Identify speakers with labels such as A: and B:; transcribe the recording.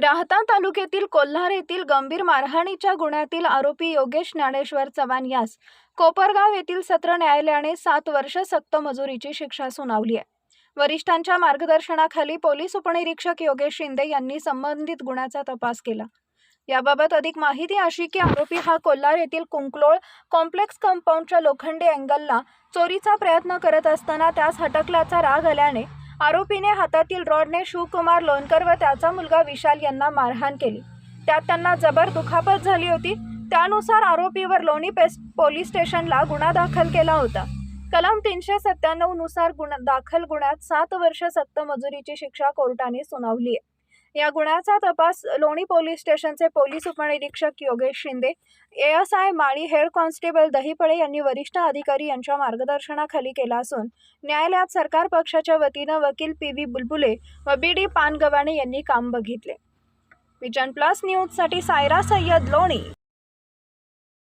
A: राहता तालुक्यातील कोल्हार येथील गंभीर मारहाणीच्या गुन्ह्यातील आरोपी योगेश ज्ञानेश्वर चव्हाण यास कोपरगाव येथील सत्र न्यायालयाने सात वर्ष सक्त मजुरीची शिक्षा सुनावली आहे. वरिष्ठांच्या मार्गदर्शनाखाली पोलीस उपनिरीक्षक योगेश शिंदे यांनी संबंधित गुन्ह्याचा तपास केला. याबाबत अधिक माहिती अशी की आरोपी हा कोल्हार येथील कुंकलोळ कॉम्प्लेक्स कंपाऊंडच्या लोखंडी अँगलला चोरीचा प्रयत्न करत असताना त्यास हटकल्याचा राग आल्याने आरोपीने हातातील रॉडने शिवकुमार लोणकर व त्याचा मुलगा विशाल यांना मारहाण केली. त्यात त्यांना जबर दुखापत झाली होती. त्यानुसार आरोपीवर लोणी पेस पोलीस स्टेशनला गुन्हा दाखल केला होता. कलम तीनशे सत्त्याण्णवनुसार गुन्हा दाखल गुन्ह्यात सात वर्ष सक्तमजुरीची शिक्षा कोर्टाने सुनावली आहे. या गुन्ह्याचा तपास लोणी पोलीस स्टेशनचे पोलीस उपनिरीक्षक Yogesh Shinde S I Mali head constable Dahiphale यांनी वरिष्ठ अधिकारी यांच्या मार्गदर्शनाखाली केला असून न्यायालयात सरकार पक्षाच्या वतीनं वकील पी व्ही बुलबुले व बी डी पानगवाणे यांनी काम बघितले. विजन प्लस न्यूजसाठी सायरा सय्यद लोणी.